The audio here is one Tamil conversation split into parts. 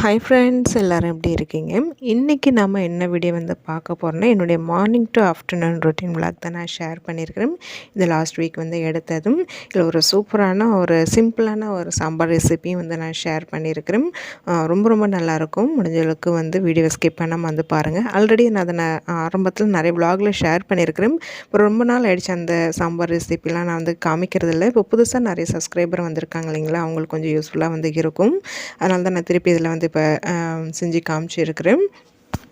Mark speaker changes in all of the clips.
Speaker 1: ஹாய் ஃப்ரெண்ட்ஸ் எல்லோரும் எப்படி இருக்கீங்க? இன்றைக்கி நம்ம என்ன வீடியோ வந்து பார்க்க போகிறோன்னா என்னுடைய morning to afternoon routine vlog தான் நான் ஷேர் பண்ணியிருக்கிறேன். இது லாஸ்ட் வீக் வந்து எடுத்ததும் இதில் ஒரு சூப்பரான ஒரு சிம்பிளான ஒரு சாம்பார் ரெசிப்பியும் வந்து நான் ஷேர் பண்ணியிருக்கிறேன். ரொம்ப ரொம்ப நல்லாயிருக்கும். முடிஞ்சளவுக்கு வந்து வீடியோ ஸ்கிப் பண்ணாமல் வந்து பாருங்கள் ஆல்ரெடி நான் அதை நான் ஆரம்பத்தில் நிறைய விளாகில் ஷேர் பண்ணியிருக்கிறேன். இப்போ ரொம்ப நாள் ஆயிடுச்சு அந்த சாம்பார் ரெசிப்பிலாம் நான் வந்து காமிக்கிறதில்ல இப்போ புதுசாக நிறைய சப்ஸ்கிரைபர் வந்திருக்காங்க இல்லைங்களா? அவங்களுக்கு கொஞ்சம் யூஸ்ஃபுல்லாக வந்து இருக்கும். அதனால தான் நான் திருப்பி இதில் வந்து வந்து இப்போ செஞ்சு காமிச்சிருக்கிறேன்.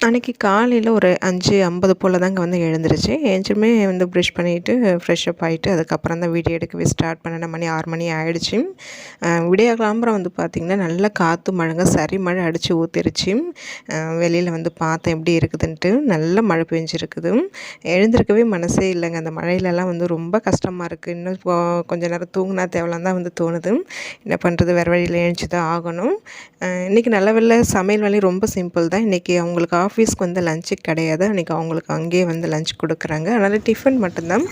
Speaker 1: அன்றைக்கி காலையில் ஒரு அஞ்சு ஐம்பது போல் தாங்க வந்து எழுந்துருச்சு. எழுந்துமே வந்து ப்ரஷ் பண்ணிவிட்டு ஃப்ரெஷ்அப் ஆகிட்டு அதுக்கப்புறம் தான் வீடியோ எடுக்கவே ஸ்டார்ட் பண்ணின மணி ஆறு மணி ஆகிடுச்சு விடிய கிளம்புறம் வந்து பார்த்திங்கன்னா நல்லா காற்று மழைங்க. சரி மழை அடித்து ஊற்றிருச்சு வெளியில் வந்து பார்த்தேன் எப்படி இருக்குதுன்ட்டு. நல்ல மழை பெஞ்சிருக்குது. எழுந்திருக்கவே மனசே இல்லைங்க. அந்த மழையிலலாம் வந்து ரொம்ப கஷ்டமாக இருக்குது இன்னும் கொஞ்சம் நேரம் தூங்கினா தேவலாம் தான் வந்து தோணுது. என்ன பண்ணுறது வேறு வழியில் எழுந்துச்சு தான் ஆகணும் இன்றைக்கி நல்ல வேலை சமையல் வேலையும் ரொம்ப சிம்பிள் தான். இன்றைக்கி அவங்களுக்கு ஆஃபீஸ்க்கு வந்து லஞ்சு கிடையாது. அன்றைக்கி அவங்களுக்கு அங்கேயே வந்து லஞ்ச் கொடுக்குறாங்க. அதனால் டிஃபன் மட்டும்தான்.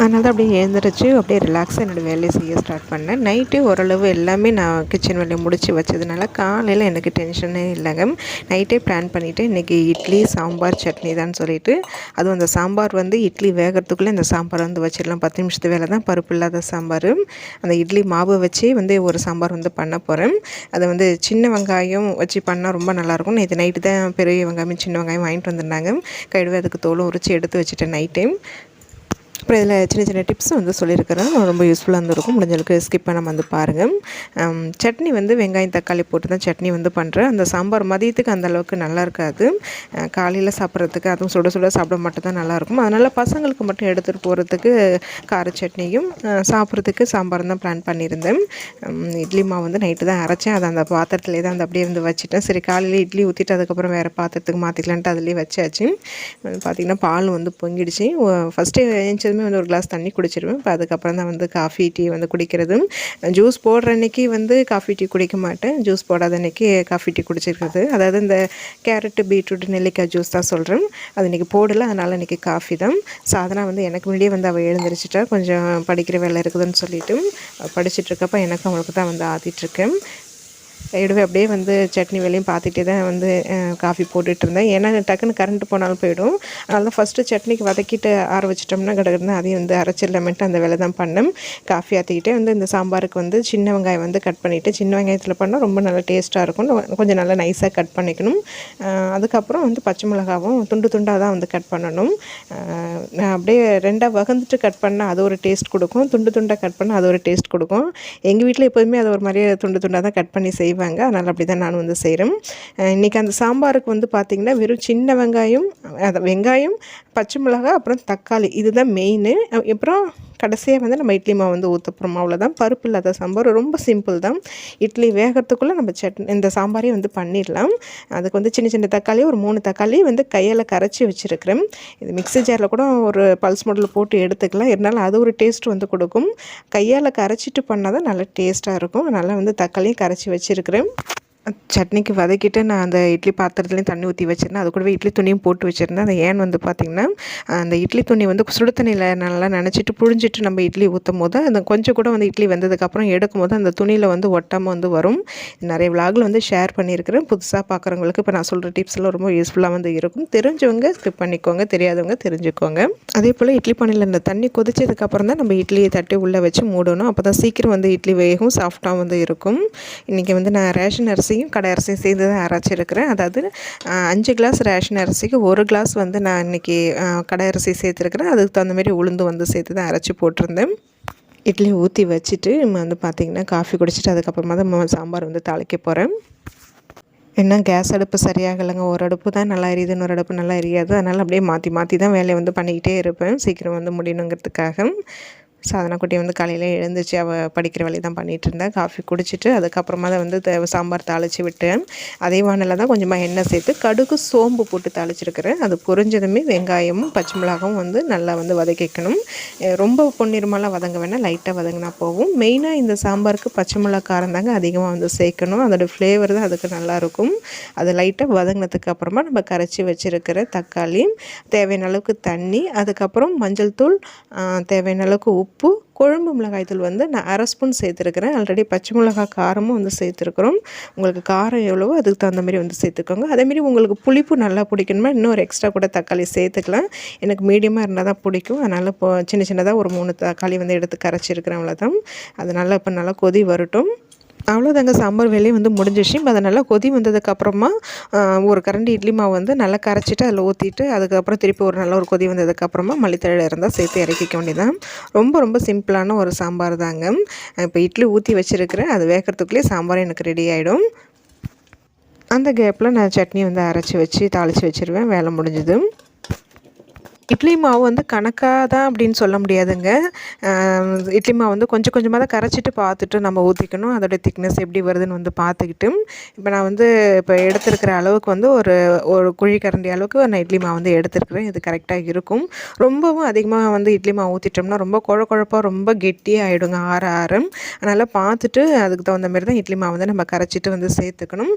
Speaker 1: அதனால தான் அப்படியே எழுந்திரிச்சு அப்படியே ரிலாக்ஸாக என்னோடய வேலையை செய்ய ஸ்டார்ட் பண்ணேன். நைட்டு ஓரளவு எல்லாமே நான் கிச்சன் வேலையை முடித்து வச்சதுனால காலையில் எனக்கு டென்ஷனே இல்லைங்க. நைட்டே பிளான் பண்ணிவிட்டு இன்றைக்கி இட்லி சாம்பார் சட்னி தான் சொல்லிவிட்டு அதுவும் அந்த சாம்பார் வந்து இட்லி வேகிறதுக்குள்ளே இந்த சாம்பார் வந்து வச்சிடலாம். பத்து நிமிஷத்து வேலை தான் பருப்பு இல்லாத சாம்பார். அந்த இட்லி மாவு வச்சு வந்து ஒரு சாம்பார் வந்து பண்ண போகிறேன் அதை வந்து சின்ன வெங்காயம் வச்சு பண்ணால் ரொம்ப நல்லாயிருக்கும் நேற்று நைட்டு தான் பெரிய வெங்காயம் சின்ன வெங்காயம் வாங்கிட்டு வந்திருந்தாங்க. கழுவி அதுக்கு தோலும் உரிச்சு எடுத்து வச்சுட்டேன் நைட் டைம் அப்புறம் இதில் சின்ன சின்ன டிப்ஸ் வந்து சொல்லியிருக்கிறேன். ரொம்ப யூஸ்ஃபுல்லாக இருந்திருக்கும். முடிஞ்சளவுக்கு ஸ்கிப் பண்ணாமல் வந்து பாருங்கள் சட்னி வந்து வெங்காயம் தக்காளி போட்டு தான் சட்னி வந்து பண்ணுறேன் அந்த சாம்பார் மதியத்துக்கு அந்தளவுக்கு நல்லா இருக்காது. காலையில் சாப்பிட்றதுக்கு அதுவும் சுட சுட சாப்பிட மட்டும் தான் நல்லாயிருக்கும் அதனால் பசங்களுக்கு மட்டும் எடுத்துகிட்டு போகிறதுக்கு கார சட்னியும் சாப்பிட்றதுக்கு சாம்பார் தான் பிளான் பண்ணியிருந்தேன். இட்லி மாவு வந்து நைட்டு தான் அரைச்சேன். அதை அந்த பாத்திரத்துலேயே தான் அந்த அப்படியே வந்து வச்சுட்டேன். சரி காலையில் இட்லி ஊற்றிட்டு அதுக்கப்புறம் வேறு பாத்திரத்துக்கு மாற்றிக்கலான்ட்டு அதுலேயே வச்சாச்சு. பார்த்திங்கன்னா பால் வந்து பொங்கிடுச்சு. ஃபஸ்ட்டு ஏஞ்சது எப்போதுமே வந்து ஒரு கிளாஸ் தண்ணி குடிச்சிருவேன். இப்போ அதுக்கப்புறம் தான் வந்து காஃபி டீ வந்து குடிக்கிறதும். ஜூஸ் போடுற அன்றைக்கி வந்து காஃபி டீ குடிக்க மாட்டேன். ஜூஸ் போடாத அன்றைக்கி காஃபி டீ குடிச்சிருக்கிறது அதாவது இந்த கேரட்டு பீட்ரூட் நெல்லிக்காய் ஜூஸ் தான் சொல்கிறேன் அது இன்றைக்கி போடலை அதனால் இன்றைக்கி காஃபி தான். சாதனா வந்து எனக்கு முன்னாடியே வந்து அவள் எழுந்திரிச்சிட்டா. கொஞ்சம் படிக்கிற வேலை இருக்குதுன்னு சொல்லிவிட்டு படிச்சுட்ருக்கப்ப எனக்கும் அவளுக்கு தான் வந்து ஆற்றிட்டுருக்கேன் எடுவே அப்படியே வந்து சட்னி வேலையும் பார்த்துட்டே தான் வந்து காஃபி போட்டுட்ருந்தேன். ஏன்னா டக்குன்னு கரண்ட் போனாலும் போயிடும். அதனால தான் ஃபஸ்ட்டு சட்னிக்கு வதக்கிட்டு ஆற வச்சிட்டோம்னா கிடக்குன்னு அதையும் வந்து அரைச்சிடலாமேட்டு அந்த வேலை தான் பண்ணேன். காஃபி ஆற்றிக்கிட்டே வந்து இந்த சாம்பாருக்கு வந்து சின்ன வெங்காயம் வந்து கட் பண்ணிவிட்டு சின்ன வெங்காயத்தில் பண்ணால் ரொம்ப நல்லா டேஸ்ட்டாக இருக்கும். கொஞ்சம் நல்லா நைஸாக கட் பண்ணிக்கணும். அதுக்கப்புறம் வந்து பச்சை மிளகாவும் துண்டு துண்டாக தான் வந்து கட் பண்ணணும். நான் அப்படியே ரெண்டாக வகுந்துட்டு கட் பண்ணால் அது ஒரு டேஸ்ட் கொடுக்கும். துண்டு துண்டாக கட் பண்ணால் அது ஒரு டேஸ்ட் கொடுக்கும். எங்கள் வீட்டில் எப்போதுமே அது ஒரு மாதிரியே துண்டு துண்டாக தான் கட் பண்ணி செய்வேன் செய்வாங்க. அதனால் அப்படி தான் நான் வந்து செய்கிறேன் இன்றைக்கி அந்த சாம்பாருக்கு வந்து பார்த்திங்கன்னா வெறும் சின்ன வெங்காயம் அதை வெங்காயம் பச்சை மிளகா அப்புறம் தக்காளி. இதுதான் மெயின் அப்புறம் கடைசியாக வந்து நம்ம இட்லி மாவு வந்து ஊற்றப்போகிறோம் அவ்வளோதான் பருப்பு இல்லாத சாம்பார். ரொம்ப சிம்பிள் தான். இட்லி வேகிறதுக்குள்ளே நம்ம சட்னி இந்த சாம்பாரையும் வந்து பண்ணிடலாம். அதுக்கு வந்து சின்ன சின்ன தக்காளி ஒரு மூணு தக்காளி வந்து கையால் கரைச்சி வச்சுருக்கிறேன். இது மிக்ஸி ஜாரில் கூட ஒரு பல்ஸ் மாடலில் போட்டு எடுத்துக்கலாம். இருந்தாலும் அது ஒரு டேஸ்ட் வந்து கொடுக்கும். கையால் கரைச்சிட்டு பண்ணால் தான் நல்லா டேஸ்ட்டாக இருக்கும். அதனால் வந்து தக்காளியும் கரைச்சி வச்சுருக்கிறேன். சட்னிக்கு வதக்கிட்டு நான் அந்த இட்லி பாத்திரத்துலேயும் தண்ணி ஊற்றி வச்சுருந்தேன். அது கூடவே இட்லி துணியும் போட்டு வச்சுருந்தேன். அந்த ஏன் வந்து பார்த்திங்கன்னா அந்த இட்லி துணி வந்து சுடு தண்ணியில் நல்லா நினச்சிட்டு புழிஞ்சிட்டு நம்ம இட்லி ஊற்றும் போது அந்த கொஞ்சம் கூட வந்து இட்லி வந்ததுக்கப்புறம் எடுக்கும் போது அந்த துணியில் வந்து ஒட்டாமல் வந்து வரும். நிறைய விலாகில் வந்து ஷேர் பண்ணியிருக்கிறேன். புதுசாக பார்க்குறவங்களுக்கு இப்போ நான் சொல்கிற டிப்ஸ்லாம் ரொம்ப யூஸ்ஃபுல்லாக வந்து இருக்கும். தெரிஞ்சவங்க ஸ்கிப் பண்ணிக்கோங்க. தெரியாதவங்க தெரிஞ்சுக்கோங்க. அதே போல் இட்லி பண்ணியில் இந்த தண்ணி கொதிச்சதுக்கப்புறம் தான் நம்ம இட்லியை தட்டி உள்ளே வச்சு மூடணும். அப்போ தான் சீக்கிரம் வந்து இட்லி வேகும் சாஃப்டாக வந்து இருக்கும். இன்றைக்கி வந்து நான் ரேஷன் அரிசி அரிசியும் கடை அரிசியும் சேர்ந்து தான் அரைச்சிருக்கிறேன் அதாவது அஞ்சு கிளாஸ் ரேஷன் அரிசிக்கு ஒரு கிளாஸ் வந்து நான் இன்றைக்கி கடை அரிசி சேர்த்துருக்குறேன். அதுக்கு தகுந்த மாதிரி உளுந்து வந்து சேர்த்து தான் அரைச்சி போட்டிருந்தேன். இட்லி ஊற்றி வச்சுட்டு வந்து பார்த்திங்கன்னா காஃபி குடிச்சிட்டு அதுக்கப்புறமா தான் சாம்பார் வந்து தாளிக்க போகிறேன் என்ன கேஸ் அடுப்பு சரியாகலைங்க. ஒரு அடுப்பு தான் நல்லா எரியுது இன்னொரு அடுப்பு நல்லா எரியாது. அதனால் அப்படியே மாற்றி மாற்றி தான் வேலையை வந்து பண்ணிக்கிட்டே இருப்பேன். சீக்கிரம் வந்து முடியணுங்கிறதுக்காக. சாதனா குட்டி வந்து காலையில் எழுந்துச்சு. அவள் படிக்கிற வேலையை தான் பண்ணிகிட்டு இருந்தேன் காஃபி குடிச்சிட்டு அதுக்கப்புறமா தான் வந்து சாம்பார் தாளித்து விட்டேன். அதே வானில் தான் கொஞ்சமாக எண்ணெய் சேர்த்து கடுகு சோம்பு போட்டு தாளிச்சிருக்கிறேன். அது பொரிஞ்சதுமே வெங்காயமும் பச்சை மிளகாவும் வந்து நல்லா வந்து வதக்கிக்கணும். ரொம்ப பொன்னிறமெல்லாம் வதங்க வேணால் லைட்டாக வதங்கினா போகும் மெயினாக இந்த சாம்பாருக்கு பச்சை மிளகா காரம் தாங்க அதிகமாக வந்து சேர்க்கணும். அதோடய ஃப்ளேவர் தான் அதுக்கு நல்லாயிருக்கும் அது லைட்டாக வதங்கினதுக்கு அப்புறமா நம்ம கரைச்சி வச்சுருக்கிற தக்காளி தேவையான அளவுக்கு தண்ணி அதுக்கப்புறம் மஞ்சள் தூள் தேவையான அளவுக்கு உப்பு உப்பு குழம்பு மிளகாய் தூள் வந்து நான் அரை ஸ்பூன் சேர்த்துருக்கிறேன். ஆல்ரெடி பச்சை மிளகாய் காரமும் வந்து சேர்த்துருக்குறோம். உங்களுக்கு காரம் எவ்வளவோ அதுக்கு தகுந்த மாதிரி வந்து சேர்த்துக்கோங்க. அதேமாரி உங்களுக்கு புளிப்பு நல்லா பிடிக்கணுமா இன்னொரு எக்ஸ்ட்ரா கூட தக்காளி சேர்த்துக்கலாம். எனக்கு மீடியமாக இருந்தால் தான் பிடிக்கும். அதனால் இப்போ சின்ன சின்னதாக ஒரு மூணு தக்காளி வந்து எடுத்து கரைச்சிருக்கிறேன் அவ்வளோதான் அது நல்லா இப்போ நல்லா கொதி வரட்டும். அவ்வளோதாங்க சாம்பார் வேலையும் வந்து முடிஞ்சிச்சு. அதை நல்லா கொதி வந்ததுக்கப்புறமா ஒரு கரண்டி இட்லி மாவு வந்து நல்லா கரைச்சிட்டு அதில் ஊற்றிட்டு அதுக்கப்புறம் திருப்பி ஒரு நல்ல ஒரு கொதி வந்ததுக்கப்புறமா மல்லித்தழை இருந்தால் சேர்த்து இறக்கிக்க வேண்டியதான் ரொம்ப ரொம்ப சிம்பிளான ஒரு சாம்பார் தாங்க. இப்போ இட்லி ஊற்றி வச்சுருக்கிறேன். அது வேகிறதுக்குள்ளேயே சாம்பார் எனக்கு ரெடி ஆகிடும் அந்த கேப்பில் நான் சட்னி வந்து அரைச்சி வச்சு தாளித்து வச்சுருவேன். வேலை முடிஞ்சது. இட்லி மாவு வந்து கணக்காக தான் அப்படின்னு சொல்ல முடியாதுங்க. இட்லி மாவு வந்து கொஞ்சம் கொஞ்சமாக தான் கரைச்சிட்டு பார்த்துட்டு நம்ம ஊற்றிக்கணும் அதோடய திக்னஸ் எப்படி வருதுன்னு வந்து பார்த்துக்கிட்டு. இப்போ நான் வந்து இப்போ எடுத்துருக்கிற அளவுக்கு வந்து ஒரு ஒரு குழி கரண்டி அளவுக்கு நான் இட்லி மாவு வந்து எடுத்துருக்குறேன். இது கரெக்டாக இருக்கும். ரொம்பவும் அதிகமாக வந்து இட்லி மாவு ஊற்றிட்டோம்னா ரொம்ப குழ குழப்பாக ரொம்ப கெட்டியாக ஆகிடுங்க ஆற ஆரம் அதனால் பார்த்துட்டு அதுக்கு தகுந்த மாதிரி தான் இட்லி மாவு வந்து நம்ம கரைச்சிட்டு வந்து சேர்த்துக்கணும்.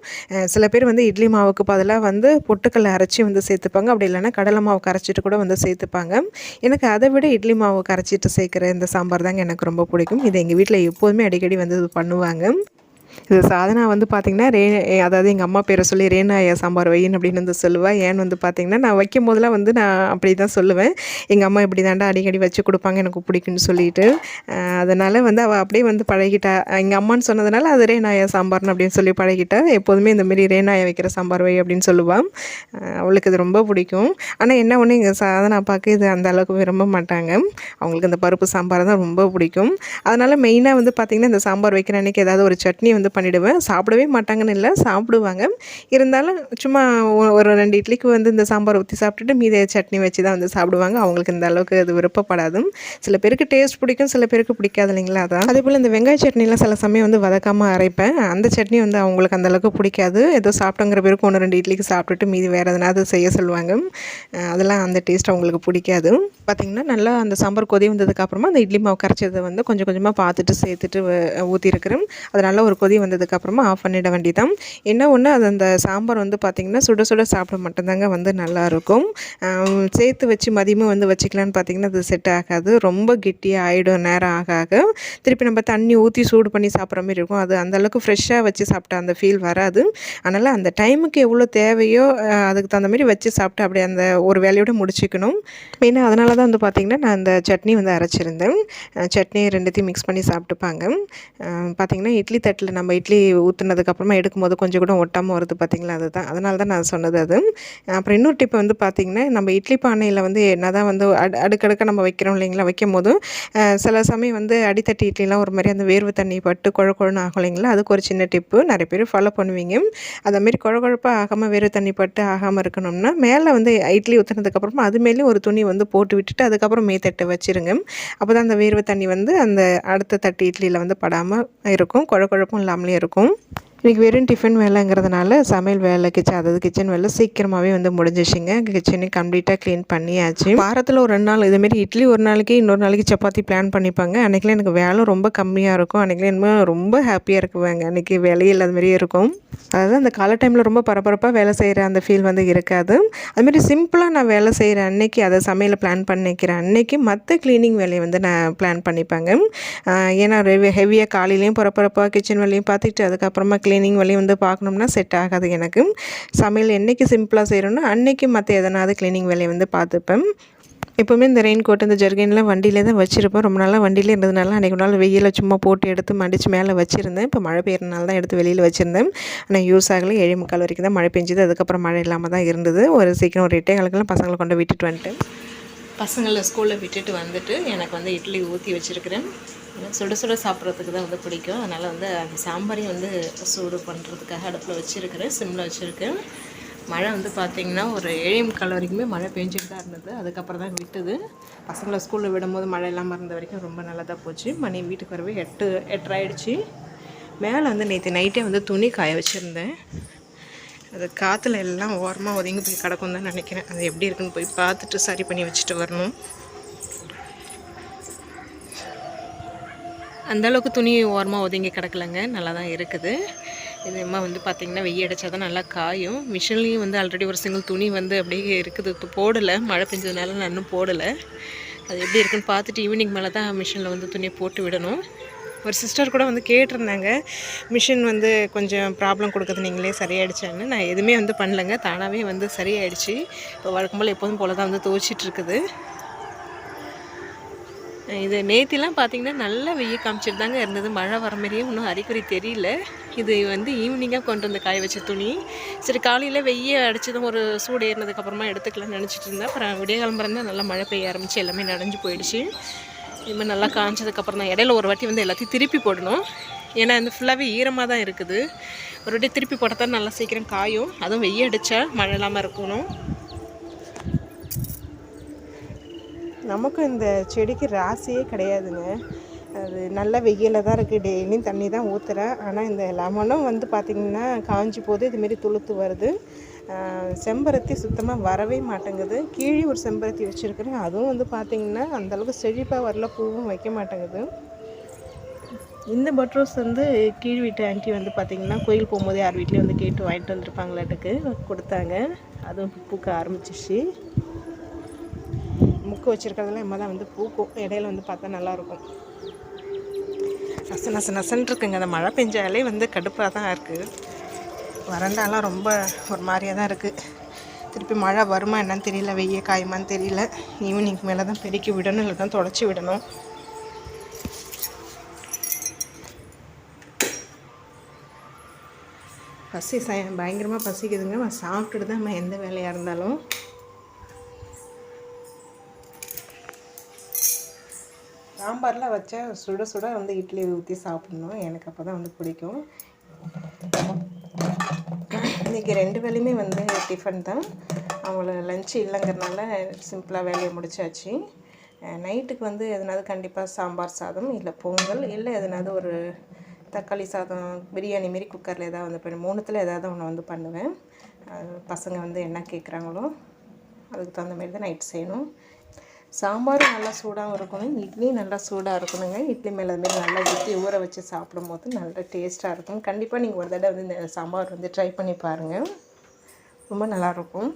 Speaker 1: சில பேர் வந்து இட்லி மாவுக்கு பதிலாக வந்து பொட்டுக்கல்லை அரைச்சி வந்து சேர்த்துப்பாங்க. அப்படி இல்லைன்னா கடலை மாவு கரைச்சிட்டு கூட வந்து சேர்த்துப்பாங்க. எனக்கு அதை விட இட்லி மாவு கரைச்சிட்டு சேர்க்குற இந்த சாம்பார் தாங்க எனக்கு ரொம்ப பிடிக்கும். இது எங்கள் வீட்டில் எப்போதுமே அடிக்கடி வந்து பண்ணுவாங்க. இது சாதனா வந்து பார்த்திங்கன்னா ரே அதாவது எங்கள் அம்மா பேரை சொல்லி ரேனாயா சாம்பார் வையின் அப்படின்னு வந்து சொல்லுவேன் ஏன்னு வந்து பார்த்திங்கன்னா நான் வைக்கும் போதெல்லாம் வந்து நான் அப்படி தான் சொல்லுவேன். எங்கள் அம்மா இப்படி தாண்டா அடிக்கடி வச்சு கொடுப்பாங்க எனக்கு பிடிக்குன்னு சொல்லிட்டு. அதனால் வந்து அவள் அப்படியே வந்து பழகிட்டா. எங்கள் அம்மான்னு சொன்னதுனால அது ரேனாயா சாம்பார்னு அப்படின்னு சொல்லி பழகிட்டா. எப்போதுமே இந்தமாரி ரேனாயா வைக்கிற சாம்பார் வை அப்படின்னு சொல்லுவாள் அவளுக்கு இது ரொம்ப பிடிக்கும். ஆனால் என்ன ஒன்று எங்கள் சாதனா பார்க்க இது அந்த அளவுக்கு விரும்ப மாட்டாங்க. அவங்களுக்கு இந்த பருப்பு சாம்பார் தான் ரொம்ப பிடிக்கும். அதனால் மெயினாக வந்து பார்த்திங்கன்னா இந்த சாம்பார் வைக்கிற அன்றைக்கி ஏதாவது ஒரு சட்னி வந்து பண்ணிவிடுவேன் சாப்பிடவே மாட்டாங்கன்னு இல்லை சாப்பிடுவாங்க. இருந்தாலும் சும்மா ஒரு ரெண்டு இட்லிக்கு வந்து இந்த சாம்பார் ஊற்றி சாப்பிட்டுட்டு மீத சட்னி வச்சு தான் வந்து சாப்பிடுவாங்க. அவங்களுக்கு இந்த அளவுக்கு அது விருப்பப்படாது சில பேருக்கு டேஸ்ட் பிடிக்கும் சில பேருக்கு பிடிக்காது இல்லைங்களா அதான். அதே போல் இந்த வெங்காய சட்னிலாம் சில சமயம் வந்து வதக்காமல் அரைப்பேன். அந்த சட்னி வந்து அவங்களுக்கு அந்த அளவுக்கு பிடிக்காது. ஏதோ சாப்பிட்டோங்கிற பேருக்கு ஒன்று ரெண்டு இட்லிக்கு சாப்பிட்டுட்டு மீதி வேறு எதனாவது செய்ய சொல்லுவாங்க. அதெல்லாம் அந்த டேஸ்ட் அவங்களுக்கு பிடிக்காது. பார்த்திங்கன்னா நல்லா அந்த சாம்பார் கொதி வந்ததுக்கப்புறமா அந்த இட்லி மாவு கரைச்சதை வந்து கொஞ்சம் கொஞ்சமாக பார்த்துட்டு சேர்த்துட்டு ஊற்றிருக்கிறேன் அதனால ஒரு கொதி வந்ததுக்கப்புறமா ஆஃப் பண்ணிட வேண்டியதான் என்ன ஒன்று அது அந்த சாம்பார் வந்து பார்த்திங்கன்னா சுட சுட சாப்பிட மட்டும்தாங்க வந்து நல்லாயிருக்கும். சேர்த்து வச்சு மதியமும் வந்து வச்சுக்கலான்னு பார்த்திங்கன்னா அது செட் ஆகாது. ரொம்ப கெட்டியாக ஆகிடும் நேரம் ஆக ஆக. திருப்பி நம்ம தண்ணி ஊற்றி சூடு பண்ணி சாப்பிட்ற மாதிரி இருக்கும். அது அந்தளவுக்கு ஃப்ரெஷ்ஷாக வச்சு சாப்பிட்டா அந்த ஃபீல் வராது. அதனால் அந்த டைமுக்கு எவ்வளோ தேவையோ அதுக்கு தகுந்த மாதிரி வச்சு சாப்பிட்டு அப்படியே அந்த ஒரு வேலையோடு முடிச்சுக்கணும். மெயினாக அதனால தான் வந்து பார்த்திங்கன்னா நான் அந்த சட்னி வந்து அரைச்சிருந்தேன். சட்னி ரெண்டுத்தையும் மிக்ஸ் பண்ணி சாப்பிட்டுப்பாங்க. பார்த்திங்கன்னா இட்லி தட்டில் நம்ம இட்லி ஊற்றுனதுக்கப்புறமா எடுக்கும்போது கொஞ்சம் கூட ஒட்டாமல் வருது பார்த்திங்களா அதுதான். அதனால தான் நான் சொன்னது அது. அப்புறம் இன்னொரு டிப்பு வந்து பார்த்திங்கன்னா நம்ம இட்லி பானையில் வந்து என்ன தான் வந்து அடு அடுக்கடுக்க நம்ம வைக்கிறோம் இல்லைங்களா? வைக்கும் போதும் சில சமயம் வந்து அடித்தட்டி இட்லிலாம் ஒரு மாதிரி அந்த வேர்வு தண்ணி பட்டு குழ குழன்னு ஆகும் இல்லைங்களா? அதுக்கு ஒரு சின்ன டிப்பு நிறைய பேர் ஃபாலோ பண்ணுவீங்க. அதேமாரி குழ குழப்பாக ஆகாமல் வேர்வு தண்ணி பட்டு ஆகாமல் இருக்கணும்னா மேலே வந்து இட்லி ஊற்றுனதுக்கப்புறமா அதுமேலேயும் ஒரு துணி வந்து போட்டு விட்டுட்டு அதுக்கப்புறம் மேத்தட்டை வச்சுருங்க. அப்போ தான் அந்த வேர்வை தண்ணி வந்து அந்த அடுத்த தட்டு இட்லியில் வந்து படாமல் இருக்கும். குழ குழப்பும் இல்லாமல் இருக்கும். இன்றைக்கி வெறும் டிஃபன் வேலைங்கிறதுனால சமையல் வேலை கிச்சன் அதாவது கிச்சன் வேலை சீக்கிரமாகவே வந்து முடிஞ்சிச்சுங்க. கிச்சனை கம்ப்ளீட்டாக க்ளீன் பண்ணியாச்சு. வாரத்தில் ஒரு ரெண்டு நாள் இதேமாரி இட்லி ஒரு நாளைக்கு இன்னொரு நாளைக்கு சப்பாத்தி பிளான் பண்ணிப்பாங்க. அன்றைக்கெலாம் எனக்கு வேலை ரொம்ப கம்மியாக இருக்கும். அன்றைக்கெலாம் என்னமோ ரொம்ப ஹாப்பியாக இருக்குவாங்க. அன்றைக்கி வேலையே இல்லாத மாதிரியே இருக்கும். அதாவது அந்த கால டைமில் ரொம்ப பரபரப்பாக வேலை செய்கிற அந்த ஃபீல் வந்து இருக்காது. அதுமாரி சிம்பிளாக நான் வேலை செய்கிற அன்னைக்கு அதை சமையலை பிளான் பண்ணிக்கிறேன் அன்னைக்கு மற்ற க்ளீனிங் வேலையை வந்து நான் பிளான் பண்ணிப்பாங்க. ஏன்னா ஹெவியாக காலையிலையும் பரபரப்பாக கிச்சன் வேலையும் பார்த்துக்கிட்டு அதுக்கப்புறமா க்ளீனிங் வழி வந்து பார்க்கணும்னா செட் ஆகாது எனக்கு. சமையல் என்றைக்கு சிம்பிளாக செய்கிறோன்னா அன்றைக்கி மற்ற எதனாவது க்ளீனிங் வேலையை வந்து பார்த்துப்பேன் எப்போவுமே இந்த ரெயின் கோட் இந்த ஜெர்கின்லாம் வண்டியிலே தான் வச்சுருப்பேன். ரொம்ப நாளாக வண்டியிலே இருந்ததுனால அன்றைக்கு நாள் வெயிலில் சும்மா போட்டு எடுத்து மடித்து மேலே வச்சுருந்தேன். இப்போ மழை பெய்யறதுனால தான் எடுத்து வெளியில் வச்சுருந்தேன். ஆனால் யூஸ் ஆகலை. ஏழு முக்கால் வரைக்கும் தான் மழை பெஞ்சுது. அதுக்கப்புறம் மழை இல்லாமல் தான் இருந்தது. ஒரு சீக்கிரம் ஒரு எட்டே காலக்கெல்லாம் பசங்களை கொண்டு விட்டுட்டு வந்துட்டேன். பசங்களை ஸ்கூலில் விட்டுட்டு வந்துட்டு எனக்கு வந்து இட்லி ஊற்றி வச்சுருக்கிறேன். சுட சுட சாப்பிட்றதுக்கு தான் வந்து பிடிக்கும். அதனால் வந்து அந்த சாம்பாரையும் வந்து சூடு பண்ணுறதுக்காக அடுப்பில் வச்சுருக்கிறேன். சிம்மில் வச்சுருக்கேன். மழை வந்து பார்த்திங்கன்னா ஒரு ஏழே முக்கால் வரைக்குமே மழை பெஞ்சிட்டு தான் இருந்தது. அதுக்கப்புறம் தான் விட்டுது. பசங்களை ஸ்கூலில் விடும்போது மழை இல்லாமல் இருந்த வரைக்கும் ரொம்ப நல்லா தான் போச்சு. மணி வீட்டுக்கு வரவே எட்டு எட்டராயிடுச்சு மேலே வந்து நேற்று நைட்டே வந்து துணி காய வச்சுருந்தேன். அது காற்றுல எல்லாம் ஓரமாக ஒதுங்கி போய் கிடக்கும் தான் நினைக்கிறேன். அது எப்படி இருக்குன்னு போய் பார்த்துட்டு சரி பண்ணி வச்சுட்டு வரணும். அந்தளவுக்கு துணி ஓரமாக ஒதுங்கி கிடக்கலங்க. நல்லா தான் இருக்குது. இதுமா வந்து பார்த்திங்கன்னா வெய்ய அடித்தா தான் நல்லா காயும். மிஷின்லேயும் வந்து ஆல்ரெடி ஒரு சிங்கிள் துணி வந்து அப்படியே இருக்குது. இப்போ போடலை. மழை பெஞ்சதுனால நான் இன்னும் போடலை. அது எப்படி இருக்குன்னு பார்த்துட்டு ஈவினிங் மேலே தான் மிஷினில் வந்து துணியை போட்டு விடணும். ஒரு சிஸ்டர் கூட வந்து கேட்டிருந்தாங்க. மிஷின் வந்து கொஞ்சம் ப்ராப்ளம் கொடுக்குது நீங்களே சரியாயிடுச்சான்னு. நான் எதுவுமே வந்து பண்ணலைங்க. தானாகவே வந்து சரியாயிடுச்சு. இப்போ வழக்கம் போல் எப்போதும் போல் தான் வந்து துவச்சிட்ருக்குது இது நேத்திலாம் பார்த்தீங்கன்னா நல்லா வெயில் காமிச்சிட்டு தாங்க இருந்தது. மழை வர மாதிரியே இன்னும் அறிகுறி தெரியல. இது வந்து ஈவினிங்காக கொண்டு வந்து காய வச்ச துணி. சரி காலையில் வெய்ய அடிச்சதும் ஒரு சூடு ஏறினதுக்கப்புறமா எடுத்துக்கலாம்னு நினச்சிட்டு இருந்தேன். அப்புறம் விடிய கிளம்புறம் தான் நல்லா மழை பெய்ய ஆரம்பிச்சு எல்லாமே நனைஞ்சு போயிடுச்சு. இதுமாதிரி நல்லா காய்ச்சதுக்கப்புறம் தான் இடையில ஒரு வாட்டி வந்து எல்லாத்தையும் திருப்பி போடணும். ஏன்னா இந்த ஃபுல்லாகவே ஈரமாக தான் இருக்குது. ஒரு வாட்டி திருப்பி போட்டால் தான் நல்லா சீக்கிரம் காயும். அதுவும் வெய்ய அடித்தா மழை இல்லாமல் இருக்கணும். நமக்கும் இந்த செடிக்கு ராசியே கிடையாதுங்க. அது நல்ல வெயிலில் தான் இருக்குது டெய்லியும் தண்ணி தான் ஊற்றுறேன் ஆனால் இந்த லெமனும் வந்து பார்த்திங்கன்னா காஞ்சி போது இதுமாரி துளுத்து வருது. செம்பருத்தி சுத்தமாக வரவே மாட்டேங்குது. கீழே ஒரு செம்பருத்தி வச்சுருக்குறேன். அதுவும் வந்து பார்த்திங்கன்னா அந்தளவுக்கு செழிப்பாக வரல. பூவும் வைக்க மாட்டேங்குது. இந்த பட்ரோஸ் வந்து கீழ் வீட்டு ஆண்டி வந்து பார்த்திங்கன்னா கோயில் போகும்போது யார் வீட்லேயும் வந்து கேட்டு வாங்கிட்டு வந்திருப்பாங்களாட்டுக்கு கொடுத்தாங்க. அதுவும் பூக்க ஆரம்பிச்சிச்சு முக்கு வச்சுருக்கிறதுலாம் இம்மா தான் வந்து பூக்கும். இடையில வந்து பார்த்தா நல்லாயிருக்கும். நச நச நசன் இருக்குங்க. அந்த மழை பெஞ்சாலே வந்து கடுப்பாக தான் இருக்குது வறண்டாலாம் ரொம்ப ஒரு மாதிரியாக தான் இருக்குது திருப்பி மழை வருமா என்னன்னு தெரியல. வெய்ய காயுமான்னு தெரியல. ஈவினிங் மேலே தான் பெருக்கி விடணும். இல்லை தான் தொடச்சி விடணும். பசி ச பயங்கரமாக பசிக்குதுங்க. நான் சாப்பிட்டுட்டு தான் நம்ம எந்த வேலையாக இருந்தாலும். சாம்பாரில் வச்சா சுட சுட வந்து இட்லி ஊற்றி சாப்பிட்ணும். எனக்கு அப்போ தான் வந்து பிடிக்கும். இன்றைக்கி ரெண்டு வேலையுமே வந்து டிஃபன் தான். அவங்கள லஞ்சு இல்லைங்கிறனால சிம்பிளாக வேலையை முடிச்சாச்சு. நைட்டுக்கு வந்து எதனாவது கண்டிப்பாக சாம்பார் சாதம் இல்லை பொங்கல் இல்லை எதனாவது ஒரு தக்காளி சாதம் பிரியாணி மாரி குக்கரில் எதாவது வந்து பண்ணி மூணுத்தில் ஏதாவது ஒன்று வந்து பண்ணுவேன். பசங்க வந்து என்ன கேட்குறாங்களோ அதுக்கு தகுந்த மாதிரி தான் நைட் செய்யணும். சாம்பாரும் நல்லா சூடாகவும் இருக்கணும். இட்லியும் நல்லா சூடாக இருக்கணுங்க. இட்லி மேலே வந்து நல்லா ஊற்றி ஊற வச்சு சாப்பிடும்போது நல்லா டேஸ்ட்டாக இருக்கும். கண்டிப்பாக நீங்கள் ஒரு தடவை வந்து இந்த சாம்பார் வந்து ட்ரை பண்ணி பாருங்கள் ரொம்ப நல்லாயிருக்கும்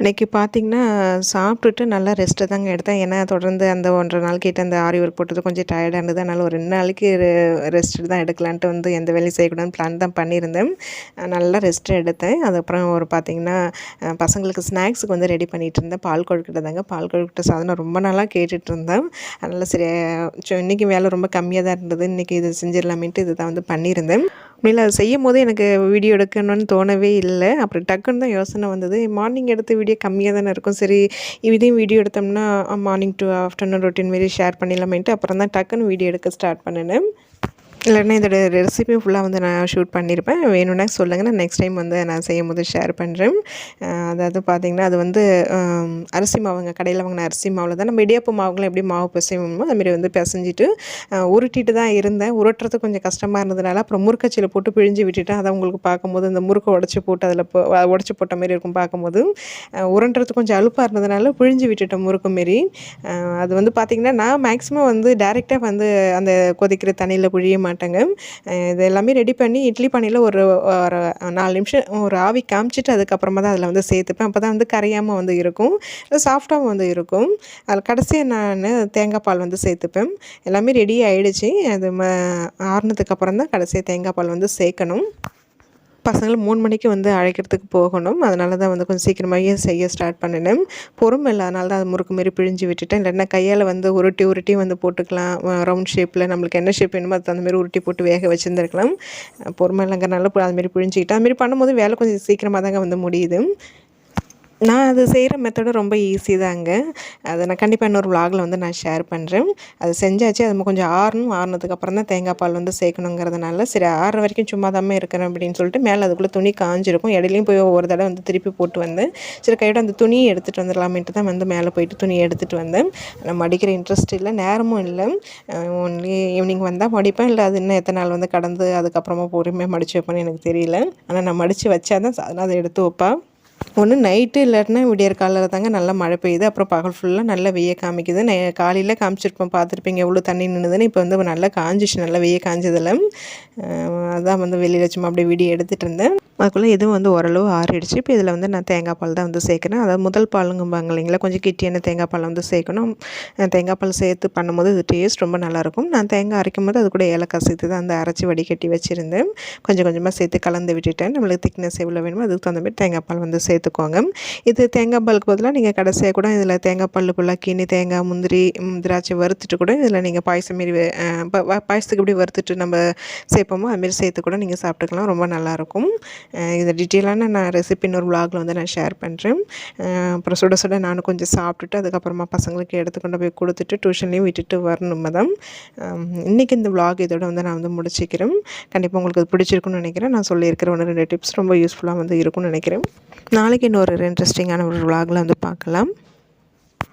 Speaker 1: இன்றைக்கி பார்த்திங்கன்னா சாப்பிட்டுட்டு நல்லா ரெஸ்ட்டு தாங்க எடுத்தேன். ஏன்னா தொடர்ந்து அந்த ஒன்றரை நாள் கிட்ட அந்த ஆரி ஒர்க் போட்டது கொஞ்சம் டயர்டாக இருந்தது. அதனால் ஒரு ரெண்டு நாளைக்கு ரெஸ்ட்டு தான் எடுக்கலான்ட்டு வந்து எந்த வேலையும் செய்யக்கூடாதுன்னு பிளான் தான் பண்ணியிருந்தேன். நல்லா ரெஸ்ட்டு எடுத்தேன். அதுக்கப்புறம் ஒரு பார்த்திங்கன்னா பசங்களுக்கு ஸ்நாக்ஸுக்கு வந்து ரெடி பண்ணிகிட்டு இருந்தேன். பால் கொழுக்கிட்ட தாங்க. பால் கொழுக்கிட்ட சாதனம் ரொம்ப நாளாக கேட்டுட்டு இருந்தேன். அதனால் சரி இன்றைக்கி வேலை ரொம்ப கம்மியாக தான் இருந்தது. இன்றைக்கி இது செஞ்சிடலாமேன்ட்டு இது தான் வந்து பண்ணியிருந்தேன். உண்மையில் அது செய்யும் போது எனக்கு வீடியோ எடுக்கணும்னு தோணவே இல்லை. அப்புறம் டக்குன்னு தான் யோசனை வந்தது. மார்னிங் எடுத்து வீடியோ கம்மியாக தானே இருக்கும். சரி இதையும் வீடியோ எடுத்தோம்னா மார்னிங் டு ஆஃப்டர்நூன் ரொட்டீன் மாரி ஷேர் பண்ணிடலாமேன்ட்டு அப்புறம் தான் டக்குன்னு வீடியோ எடுக்க ஸ்டார்ட் பண்ணினேன். இல்லைன்னா இதோட ரெசிபி ஃபுல்லாக வந்து நான் ஷூட் பண்ணியிருப்பேன் வேணும்னா சொல்லுங்கள் நான் நெக்ஸ்ட் டைம் வந்து நான் செய்யும் போது ஷேர் பண்ணுறேன் அதாவது பார்த்திங்கன்னா அது வந்து அரிசி மாவுங்க கடையில் வாங்கின அரிசி மாவில் தான். நம்ம இடியாப்பு மாவுங்களும் எப்படி மாவு பிசைவோமோ அதுமாரி வந்து பிசைஞ்சிட்டு உருட்டிட்டு தான் இருந்தேன். உருட்டுறது கொஞ்சம் கஷ்டமாக இருந்ததுனால அப்புறம் முறுக்கச்சியில் போட்டு பிழிஞ்சு விட்டுட்டேன் அதை உங்களுக்கு பார்க்கும்போது இந்த முறுக்கை உடச்சி போட்டு அதில் உடச்சி போட்ட மாரி இருக்கும் பார்க்கும்போது. அஹ், உருண்டுறது கொஞ்சம் அலுப்பாக இருந்ததுனால பிழிஞ்சு விட்டுட்டேன் முறுக்கு மாரி. அது வந்து பார்த்திங்கன்னா நான் மேக்ஸிமம் வந்து டேரெக்டாக வந்து அந்த கொதிக்கிற தண்ணியில் புழிய மாட்டேங்க. இது எல்லாமே ரெடி பண்ணி இட்லி பானையில் ஒரு ஒரு நாலு நிமிஷம் ஒரு ஆவி காமிச்சிட்டு அதுக்கப்புறமா தான் அதில் வந்து சேர்த்துப்பேன். அப்போ தான் வந்து கரையாமல் வந்து இருக்கும். சாஃப்டாகவும் வந்து இருக்கும். அதில் கடைசியாக நான் தேங்காய் பால் வந்து சேர்த்துப்பேன். எல்லாமே ரெடி ஆகிடுச்சு அது ம ஆறுனதுக்கப்புறம் தான் கடைசியாக தேங்காய் பால் வந்து சேர்க்கணும். பசங்களை மூணு மணிக்கு வந்து அழைக்கிறதுக்கு போகணும். அதனால தான் வந்து கொஞ்சம் சீக்கிரமாகவே செய்ய ஸ்டார்ட் பண்ணினேன். பொறுமை இல்லாதனால தான் அது முறுக்கு மாரி பிழிஞ்சு விட்டுட்டேன். இல்லைன்னா கையால் வந்து உருட்டி உருட்டி வந்து போட்டுக்கலாம். ரவுண்ட் ஷேப்பில் நம்மளுக்கு என்ன ஷேப் வேணுமோ அது அந்த மாதிரி உருட்டி போட்டு வேக வச்சுருந்துருக்கலாம். பொறுமை இல்லைங்கிறனால அதுமாரி பிழிஞ்சிக்கிட்டேன். அதுமாரி பண்ணும்போது வேலை கொஞ்சம் சீக்கிரமாக தாங்க வந்து முடியுது. நான் அது செய்கிற மெத்தடும் ரொம்ப ஈஸி தாங்க. அதை நான் கண்டிப்பாக இன்னொரு vlogல வந்து நான் ஷேர் பண்ணுறேன் அது செஞ்சாச்சு அது கொஞ்சம் ஆறணும். ஆறுனதுக்கப்புறம் தான் தேங்காய் பால் வந்து சேர்க்கணுங்கிறதுனால சரி ஆறுற வரைக்கும் சும்மா தான் இருக்கிறேன் அப்படின்னு சொல்லிட்டு மேலே அதுக்குள்ளே துணி காஞ்சிருக்கும். இடையிலையும் போய் ஒரு தடவை வந்து திருப்பி போட்டு வந்தேன். சரி கையோட அந்த துணியை எடுத்துகிட்டு வந்துடலாமேன்ட்டு தான் வந்து மேலே போயிட்டு துணியை எடுத்துகிட்டு வந்தேன். நான் மடிக்கிற இன்ட்ரெஸ்ட் இல்லை நேரமும் இல்லை. ஒன்லி ஈவினிங் வந்தால் மடிப்பேன் இல்லை அது இன்னும் எத்தனை நாள் வந்து கடந்து அதுக்கப்புறமா பொறுமையாக மடித்து வைப்பேன்னு எனக்கு தெரியல. ஆனால் நான் மடித்து வச்சா தான் அதை எடுத்து வைப்பேன். ஒன்று நைட்டு இல்லாட்டினா விடியற் காலையில் தாங்க நல்லா மழை பெய்யுது. அப்புறம் பகல் ஃபுல்லாக நல்லா வெய்ய காமிக்குது. நை காலையில் காமிச்சிருப்போம். பார்த்துருப்பீங்க எவ்வளோ தண்ணி நின்றுதுன்னு இப்போ வந்து நல்லா காஞ்சிச்சு நல்லா வெய்ய காஞ்சதில். அதான் வந்து வெளியில் சும்மா அப்படியே விடிய எடுத்துகிட்டு இருந்தேன். அதுக்குள்ளே இதுவும் வந்து ஓரளவு ஆறிடுச்சு. இப்போ இதில் வந்து நான் தேங்காய் பால் தான் வந்து சேர்க்குறேன். அதாவது முதல் பாலுங்கும்பாங்க இல்லைங்களா? கொஞ்சம் கிட்டியான தேங்காய் பால் வந்து சேர்க்கணும். தேங்காய் பால் சேர்த்து பண்ணும்போது இது டேஸ்ட் ரொம்ப நல்லாயிருக்கும் நான் தேங்காய் அரைக்கும் போது அது கூட ஏலக்காய் சேர்த்து தான் அந்த அரைச்சி வடிகட்டி வச்சுருந்தேன். கொஞ்சம் கொஞ்சமாக சேர்த்து கலந்து விட்டுட்டேன். நம்மளுக்கு திக்னஸ் எவ்வளோ வேணுமோ அதுக்கு தகுந்த மாதிரி தேங்காய் பால் வந்து சேர்த்துக்கோங்க. இது தேங்காய் பாலுக்கு பதிலாக நீங்கள் கடைசியாக கூட இதில் தேங்காய் பல்லு ஃபுல்லாக கிணி தேங்காய் முந்திரி திராட்சை வறுத்துட்டு கூட இதில் நீங்கள் பாயசம் மாரி பாயசத்துக்கு எப்படி வறுத்துட்டு நம்ம சேர்ப்போமோ அதுமாரி சேர்த்து கூட நீங்கள் சாப்பிட்டுக்கலாம். ரொம்ப நல்லாயிருக்கும் இதை டீட்டெயிலான நான் ரெசிபி இன்னொரு விலாகில் வந்து நான் ஷேர் பண்ணுறேன் அப்புறம் சுட சுட நானும் கொஞ்சம் சாப்பிட்டுட்டு அதுக்கப்புறமா பசங்களுக்கு எடுத்து கொண்டு போய் கொடுத்துட்டு டியூஷன்லேயும் விட்டுட்டு வரணும் மதம் இன்றைக்கி இந்த விலாக் இதோட வந்து நான் வந்து முடிச்சிக்கிறேன். கண்டிப்பாக உங்களுக்கு அது பிடிச்சிருக்குன்னு நினைக்கிறேன். நான் சொல்லியிருக்கிற ஒன்று ரெண்டு டிப்ஸ் ரொம்ப யூஸ்ஃபுல்லாக வந்து இருக்கும்னு நினைக்கிறேன். நாளைக்கு இன்னொரு இன்ட்ரெஸ்டிங்கான ஒரு விலாகில் வந்து பார்க்கலாம்.